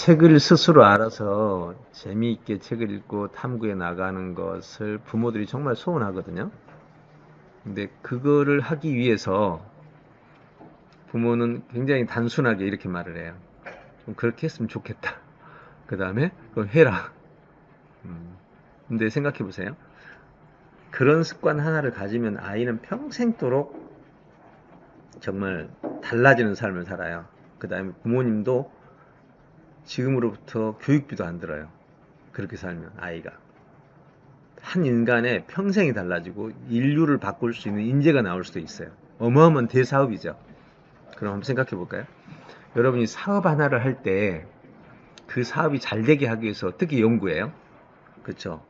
책을 스스로 알아서 재미있게 책을 읽고 탐구해 나가는 것을 부모들이 정말 소원하거든요. 근데 그거를 하기 위해서 부모는 굉장히 단순하게 이렇게 말을 해요. 좀 그렇게 했으면 좋겠다. 그 다음에 그걸 해라. 음, 근데 생각해 보세요. 그런 습관 하나를 가지면 아이는 평생도록 정말 달라지는 삶을 살아요. 그 다음에 부모님도 지금으로부터 교육비도 안 들어요. 그렇게 살면 아이가. 한 인간의 평생이 달라지고 인류를 바꿀 수 있는 인재가 나올 수도 있어요. 어마어마한 대사업이죠. 그럼 한번 생각해 볼까요? 여러분이 사업 하나를 할 때 그 사업이 잘 되게 하기 위해서 어떻게 연구해요? 그렇죠?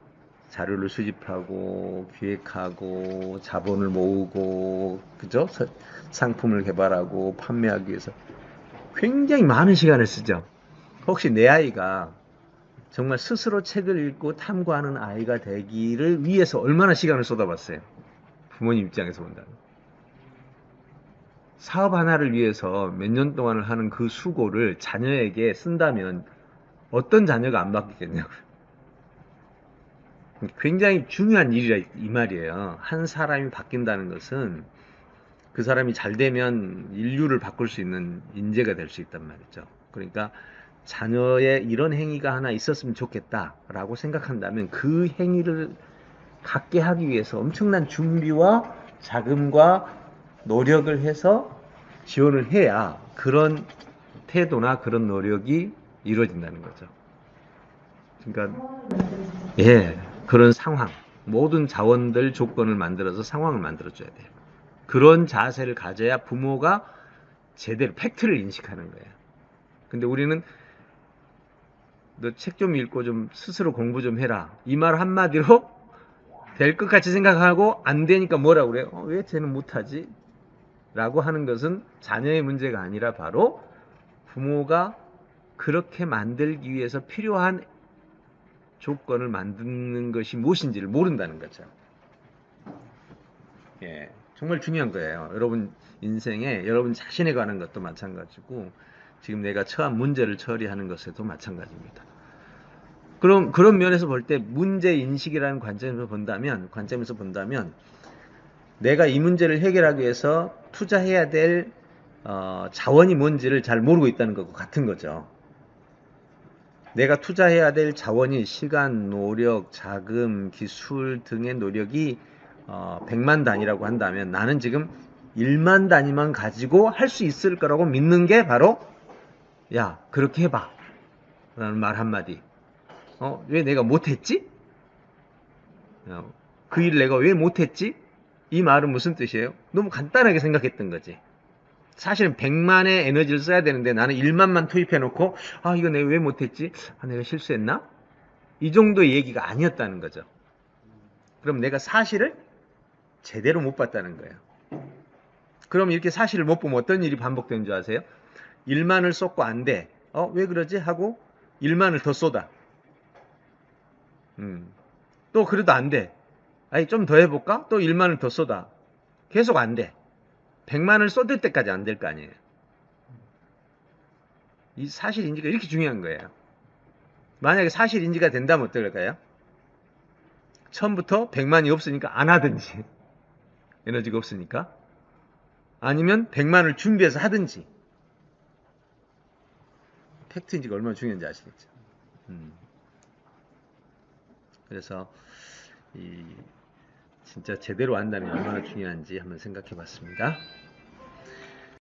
자료를 수집하고 기획하고 자본을 모으고 그죠? 서- 상품을 개발하고 판매하기 위해서 굉장히 많은 시간을 쓰죠. 혹시 내 아이가 정말 스스로 책을 읽고 탐구하는 아이가 되기를 위해서 얼마나 시간을 쏟아봤어요? 부모님 입장에서 본다면. 사업 하나를 위해서 몇 년 동안을 하는 그 수고를 자녀에게 쓴다면 어떤 자녀가 안 바뀌겠냐고요. 굉장히 중요한 일이라 이 말이에요. 한 사람이 바뀐다는 것은 그 사람이 잘 되면 인류를 바꿀 수 있는 인재가 될 수 있단 말이죠. 그러니까 자녀의 이런 행위가 하나 있었으면 좋겠다라고 생각한다면 그 행위를 갖게 하기 위해서 엄청난 준비와 자금과 노력을 해서 지원을 해야 그런 태도나 그런 노력이 이루어진다는 거죠. 그러니까 예, 그런 상황, 모든 자원들 조건을 만들어서 상황을 만들어줘야 돼요. 그런 자세를 가져야 부모가 제대로 팩트를 인식하는 거예요. 근데 우리는 너 책 좀 읽고 좀 스스로 공부 좀 해라. 이 말 한마디로 될 것 같이 생각하고 안 되니까 뭐라 그래요? 어, 왜 쟤는 못하지? 라고 하는 것은 자녀의 문제가 아니라 바로 부모가 그렇게 만들기 위해서 필요한 조건을 만드는 것이 무엇인지를 모른다는 거죠. 예, 정말 중요한 거예요. 여러분 인생에 여러분 자신에 관한 것도 마찬가지고 지금 내가 처한 문제를 처리하는 것에도 마찬가지입니다. 그럼 그런 면에서 볼 때 문제 인식이라는 관점에서 본다면 관점에서 본다면 내가 이 문제를 해결하기 위해서 투자해야 될 어, 자원이 뭔지를 잘 모르고 있다는 것과 같은 거죠. 내가 투자해야 될 자원이 시간, 노력, 자금, 기술 등의 노력이 어, 100만 단위라고 한다면 나는 지금 1만 단위만 가지고 할 수 있을 거라고 믿는 게 바로 야 그렇게 해봐 라는 말 한마디 어, 왜 내가 못했지? 어, 그일 내가 왜 못했지? 이 말은 무슨 뜻이에요? 너무 간단하게 생각했던 거지. 사실은 100만의 에너지를 써야 되는데 나는 1만만 투입해 놓고 아 이거 내가 왜 못했지? 아 내가 실수했나? 이 정도의 얘기가 아니었다는 거죠. 그럼 내가 사실을 제대로 못 봤다는 거예요. 그럼 이렇게 사실을 못 보면 어떤 일이 반복되는 줄 아세요? 1만을 쏟고 안 돼. 어, 왜 그러지? 하고 1만을 더 쏟아. 음. 또 그래도 안 돼. 아니, 좀 더 해볼까? 또 1만을 더 쏟아. 계속 안 돼. 100만을 쏟을 때까지 안 될 거 아니에요. 이 사실 인지가 이렇게 중요한 거예요. 만약에 사실 인지가 된다면 어떨까요? 처음부터 100만이 없으니까 안 하든지. 에너지가 없으니까. 아니면 100만을 준비해서 하든지. 팩트인지가 얼마나 중요한지 아시겠죠? 음. 그래서 이 진짜 제대로 한다면 얼마나 중요한지 한번 생각해 봤습니다.